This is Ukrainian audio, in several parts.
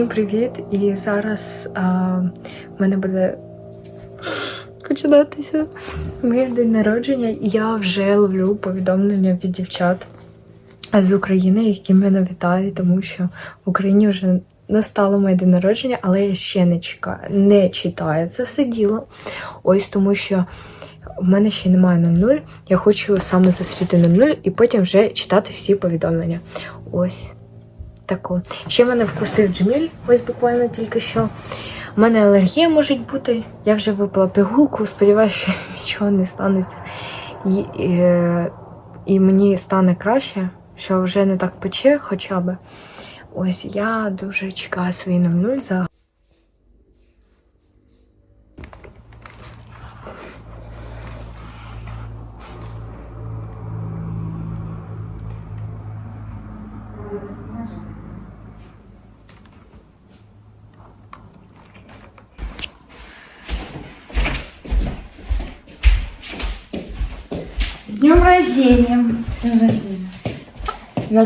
Всім привіт! І зараз а, в мене буде починатися моє день народження, я вже ловлю повідомлення від дівчат з України, які мене вітають, тому що в Україні вже настало моє день народження, але я ще не чекаю, не читаю це все діло. Ось тому що в мене ще немає 00. Я хочу саме зустріти 00 і потім вже читати всі повідомлення. Ось таку. Ще мене вкусив Джміль, ось буквально тільки що. У мене алергія може бути. Я вже випила пігулку, сподіваюся, що нічого не станеться. І, і, і мені стане краще, що вже не так пече хоча б. Ось я дуже чекаю свої 00 за.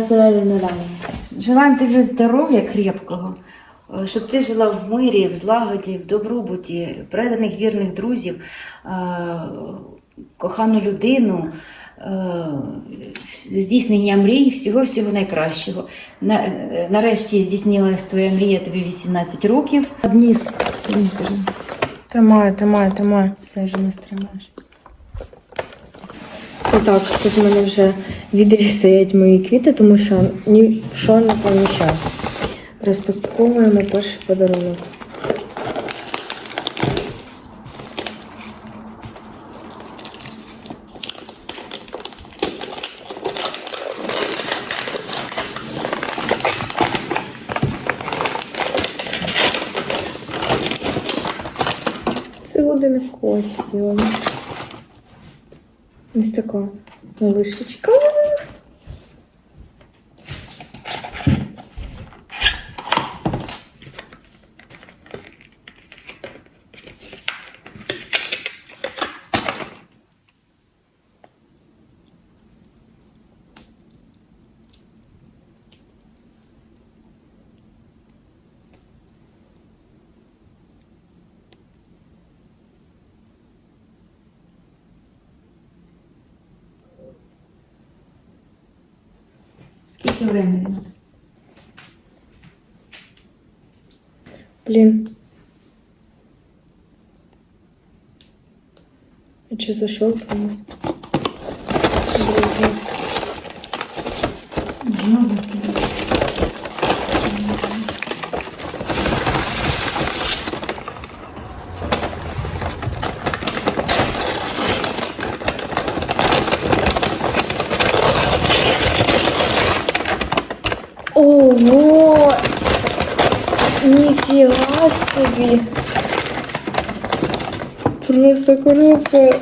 Натуральне ранее. Желаємо тобі здоров'я крепкого, е, щоб ти жила в мирі, в злагоді, в добробуті, преданих вірних друзів, е, кохану людину, е, здійснення мрій, всього-всього найкращого. Нарешті здійснилась твоя мрія, тобі 18 років. Обніс. Тримаю, тримаю, тримаю. Все ж не стримаєш. Отак, тут в мене вже відрі стоять мої квіти, тому що ні що не поміщаю. Розпаковуємо перший подарунок. Це годинник Косіо. Ось така малишечка. Скільки времени? Ренат? Блін. А чи защелкнулось? Ніфіга собі! Просто коробка.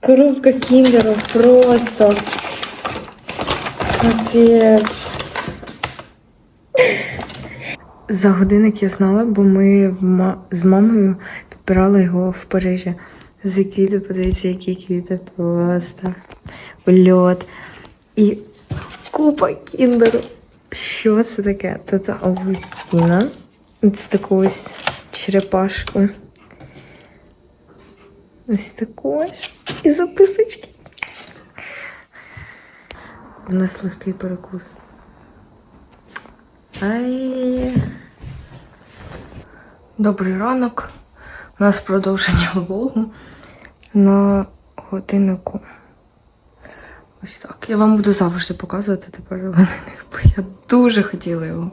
Коробка кіндеру просто. Капець. За годинник я знала, бо ми з мамою підбирали його в Парижі. За квіти, подивіться, які квіти просто. Льот. І купа кіндеру. Що це таке? Це та Августіна. Це таку ось черепашку. Ось таку ось. І записочки. У нас легкий перекус. Ай. Добрий ранок. У нас продовження влогу на годиннику. Ось так. Я вам буду завжди показувати тепер годинник, бо я дуже хотіла його.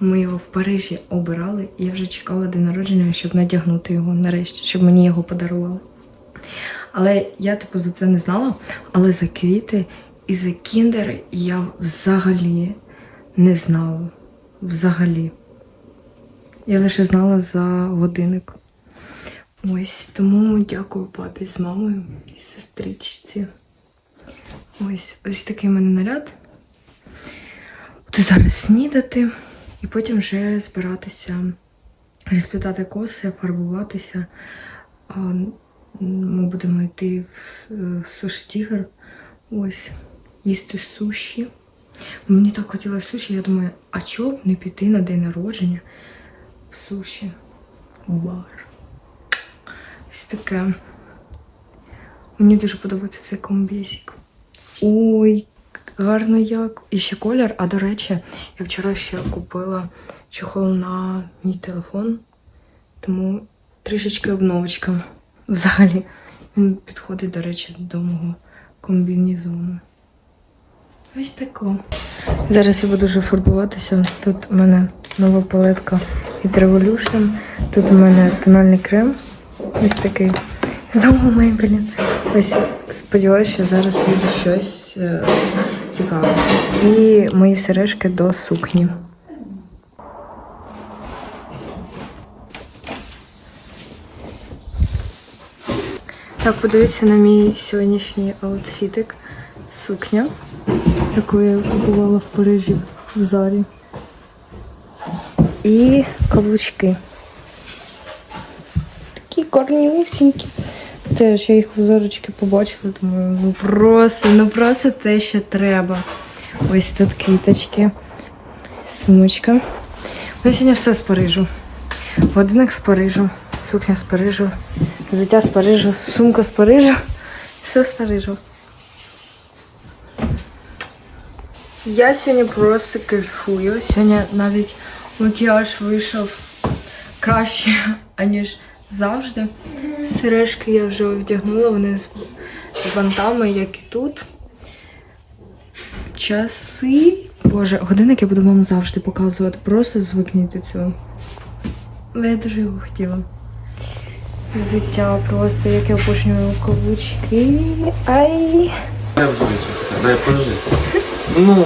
Ми його в Парижі обирали, і я вже чекала день народження, щоб надягнути його нарешті, щоб мені його подарували. Але я, типу, за це не знала. Але за квіти і за кіндери я взагалі не знала. Взагалі. Я лише знала за годинник. Ось тому дякую папі з мамою і сестричці. Ось ось такий в мене наряд. Буду зараз снідати і потім вже збиратися, розплітати коси, фарбуватися. Ми будемо йти в в суші тігр. Ось, їсти суші. Мені так хотілося суші, я думаю, а чого б не піти на день народження в суші бар. Ось таке. Мені дуже подобається цей комбізик. Ой, гарно як. І ще колір. А до речі, я вчора ще купила чохол на мій телефон, тому трішечки обновочка. Взагалі, він підходить, до речі, до мого комбінезону. Ось тако. Зараз я буду вже фарбуватися. Тут у мене нова палетка від Revolution. Тут у мене тональний крем. Ось такий. Знову Maybelline. Ось сподіваюся, що зараз вийде щось цікаве. І мої сережки до сукні. Так, подивіться на мій сьогоднішній аутфітик. Сукня, яку я купувала в Парижі в Зарі. І каблучки. Такі корнюсінькі. Теж я їх в зорочки побачила, думаю, ну просто, ну просто те, що треба. Ось тут квіточки, сумочка. Ну, сьогодні все з Парижу. Годинник з Парижу, сукня з Парижу, взуття з Парижу, сумка з Парижу. Все з Парижу. Я сьогодні просто кайфую. Сьогодні навіть макіяж вийшов краще, аніж завжди. Сережки я вже вдягнула, вони з бантами, як і тут. Часи. Боже, годинник я буду вам завжди показувати. Просто звикніть до цього. Я дуже його хотіла. Взуття просто, як я обожнюю каблучки. Ай! Дай взуйте, дай пожити. Ну,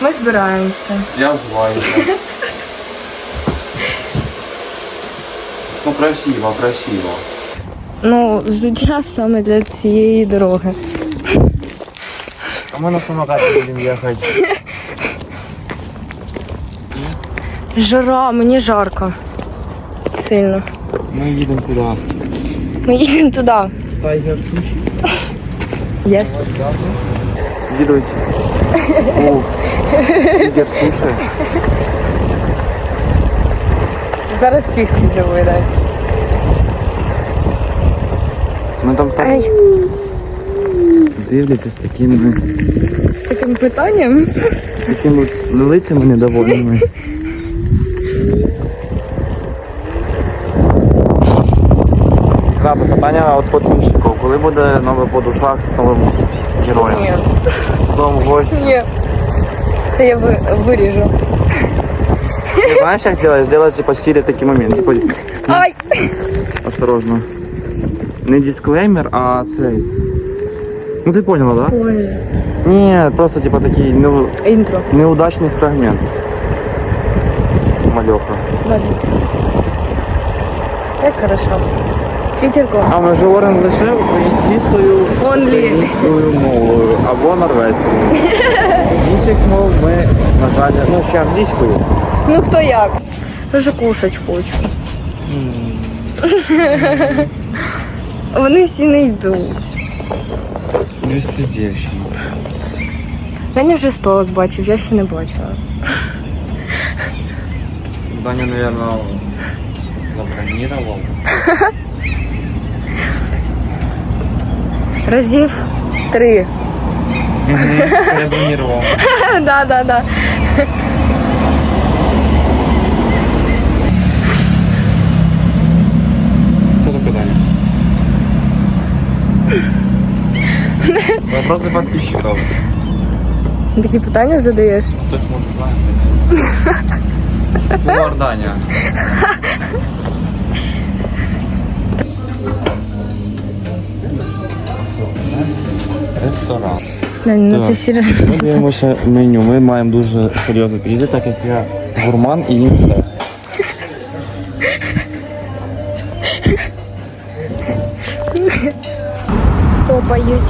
Ми збираємося. я взуваюся. Красиво, красиво. Ну, взуття саме для цієї дороги. А мы на самокате будем ехать. Жара, мені жарко. Сильно. Мы едем куда? Ми їдемо туди. Тайгер суши. Єс. Видуйте. О, тигер суши. Зараз всіх сюди видають. Ми там так Ай, дивляться з такими, з таким питанням. з такими лицями недовольними. Так, питання від подписчиків. Коли буде новий по душах з новим героєм? Ні. З новим гостем? Ні. Це я ви, виріжу. Ты знаешь, как сделать? Сделать типа Сири такой момент. Типа, Ай! осторожно. Не дисклеймер, а цей. Ну ты поняла, да? Ой. Нет, просто типа такий неу- Інтро. неудачний фрагмент. Мальоха. Ладно. Як хорошо. Світерко. А ми говоримо лише українською українською мовою або норвезькою. Інших мов ми, на жаль, ну ще англійською. Ну хто як? Дуже кушать хочу. Вони всі не йдуть. Безпредельщик. Мене вже столик бачив, я ще не бачила. Даня, наверное, забронировал. Разів три. Я бронировал. Да, да, да. Вопросы подписчиков. Такі питання задаєш. Кто может знать? Повар Даня. Ресторан. Дань, ну Так. ти серйозно. Ми дивимося меню. Ми маємо дуже серйозно підійти, так як я гурман і їм все. Топають.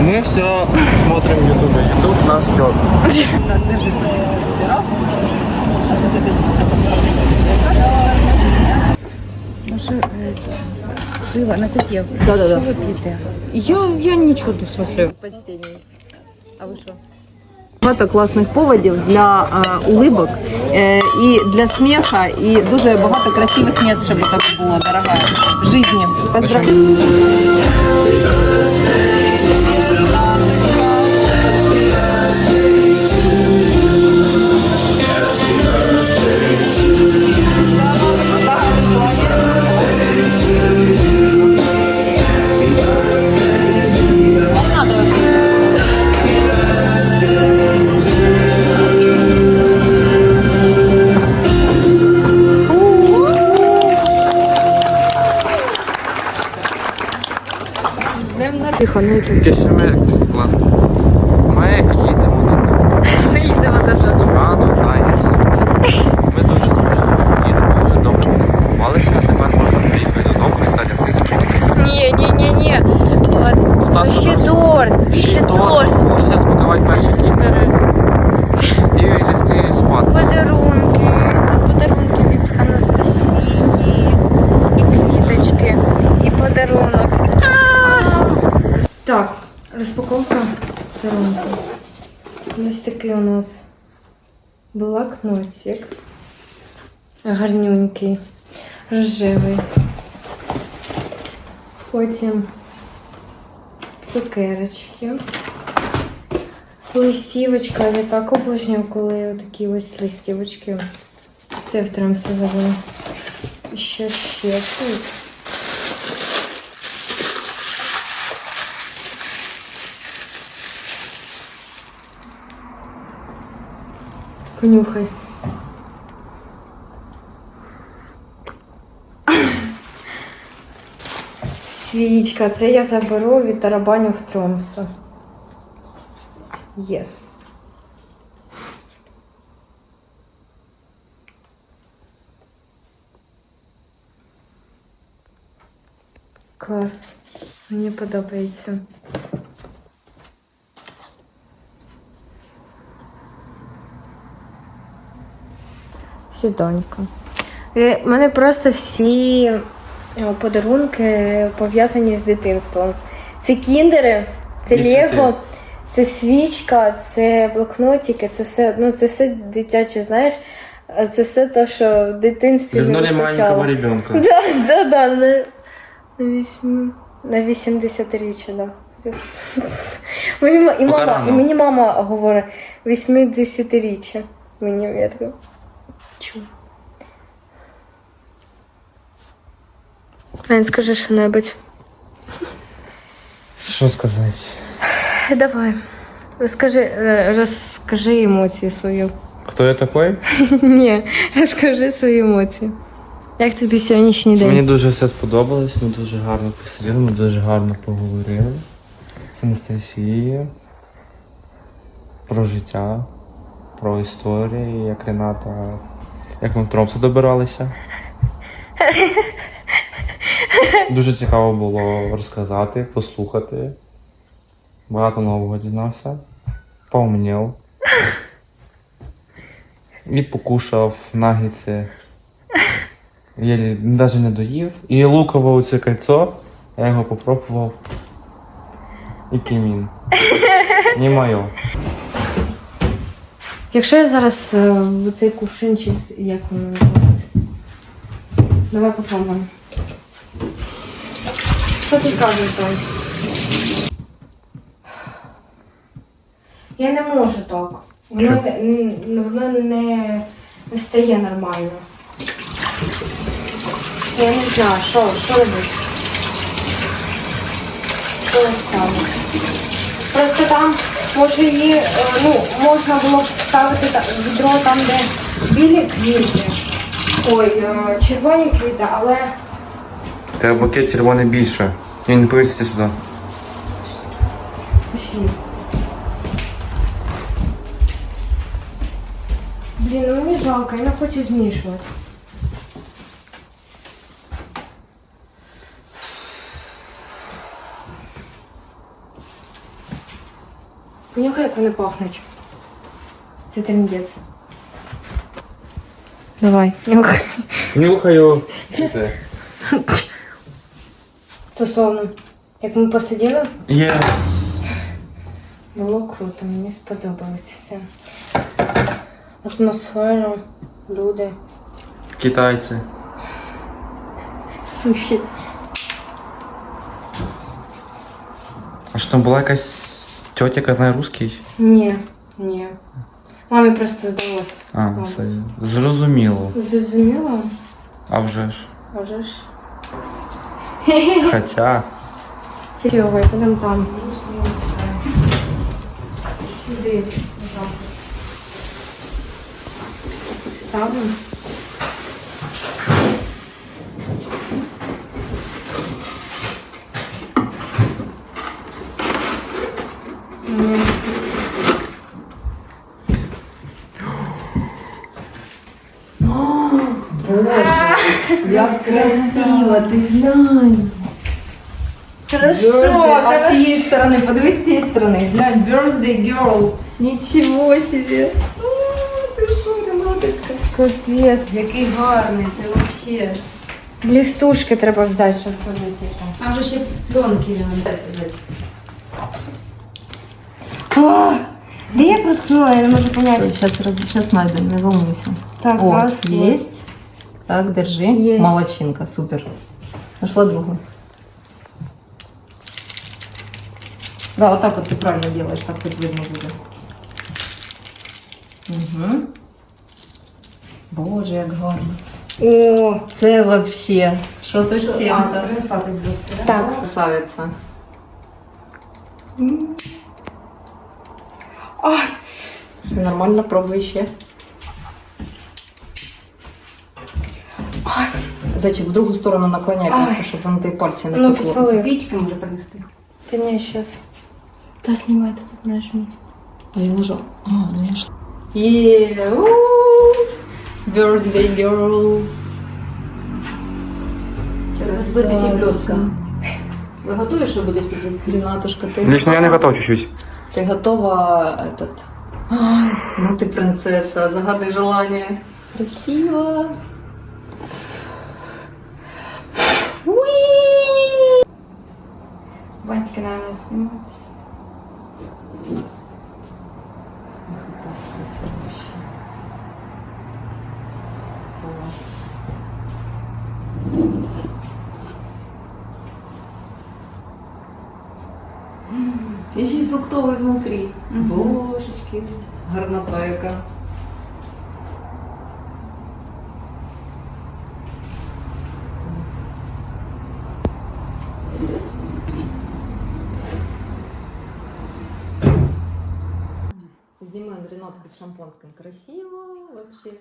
Мы все смотрим в Ютубе. Ютуб нас ждет. Так, держи позицію. Раз. А це тобі. Ну що, пиво, Анастасія, Да-да-да. що ви п'єте? Я, я нічого, в смысле. А ви що? Багато класних поводів для е, улибок е, і для сміха, і дуже багато красивих місць, щоб так було, дорога. В житті. Поздравляю. Тихо, на ютуб. Кишемир. Ладно. Ми їдемо додому. Ми їдемо до Рано, танець. Ми дуже смачно їдемо, дуже добре поспілкувалися. Тепер можна приїхати додому та лягти спати. Ні, ні, ні, ні. Остаток Ще нас- торт, ще торт. Кушати, смакувати перші кіндери і лягти спати. Подарунки. Тут подарунки від Анастасії. І квіточки. І подарунок. Так, розпаковка подарунку. Ось такий у нас блокнотик. Гарнюнький, рожевий. Потім цукерочки. Листівочка, я так обожнюю, коли такі ось листівочки. Це в трамсу забула. Що ще тут? Понюхай. Свічка, це я заберу від тарабаню в Тромсу. Єс. Клас. Мені подобається. Сюдонька. У мене просто всі е, подарунки пов'язані з дитинством. Це кіндери, це Лего, це свічка, це блокнотики, це все, ну, це все дитяче, знаєш. А Це все те, що в дитинстві не Вернули маленького ребенка. Да, да, да, на, на, вісім, на 80 річчя, да. Мені, і, мама, і мені мама говорить 80 річчя. Мені я така. Чу. Ань, скажи що-небудь. Що сказати? Давай. Розкажи, е, розкажи емоції свою. Хто я такий? Ні, розкажи свої емоції. Як тобі сьогоднішній день? Мені дуже все сподобалось, ми дуже гарно посиділи, ми дуже гарно поговорили з Анастасією про життя, про історії, як Рената, як ми в Тромсу добиралися. Дуже цікаво було розказати, послухати. Багато нового дізнався. Поумнів. І покушав нагіці. Я навіть не доїв. І лукове оце кольцо, я його попробував. Який він. Не моє. Якщо я зараз е, в цей кувшин чи як воно називається? Давай попробуємо. Що ти кажеш, Той? Я не можу так. Воно, не, воно не, не стає нормально. Я не знаю, що, що робити. Що я ставлю? Просто там може її, е, ну, можна було б ставити відро там, де білі квіти. Ой, е, червоні квіти, але Тебе букет червоний більше. Він не повіситься сюди. всі. Блін, ну мені жалко, я не хочу змішувати. Понюхай, як вони пахнуть. Це трендець. Давай, нюхай. Нюхаю. Це. Стосовно, як ми посиділи, Є. було круто, мені сподобалось все. Атмосфера, люди. Китайці. Суші. А що там була якась тьотя, яка знає русський? Ні, ні. Мамі просто здалося. А, Мабуть. все. Зрозуміло. Зрозуміло? А вже ж. А вже ж. Хоча. Серега, підемо там. Сюди. пожалуйста. Ставимо. Як красиво, ти глянь. Хорошо, а з цієї хорошо. сторони, подивись з цієї сторони. Глянь, birthday girl. Нічого собі. О, ти що, Ренаточка? Капець. Який гарний, це вообще. Блістушки треба взяти, щоб це не тільки. Там же ще пленки взяти. А, Де я проткнула, я не можу поняти. Сейчас, раз, сейчас найдем, не волнуйся. Так, О, раз, есть. Так, держи. Есть. Молодчинка, супер. Нашла другую. Да, вот так вот ты правильно делаешь, так хоть видно будет. Угу. Боже, як гарно. О, Це вообще. Що ти з блюдце, так. Красавиця. Ай, Все нормально, пробуй ще. Зайчик, в другу сторону наклоняй просто, щоб воно тобі пальці не Ну, пекло. підпали. Спічки може принести. Та ні, щас. Та знімай, тут нажміть. А я нажала. А, ну я ж. Є! у! Birthday girl. Зараз буде всі блюдка. Ви готові, що буде всі блюдці? Ренатушка, ти, Лично я не готов чуть-чуть. ти готова этот... Ну ты принцесса, загадай желание. Красиво. Бантики, наверное, знімати. І ще й фруктовий внутрі. Божечки, гарнота яка. шампанском красиво вообще.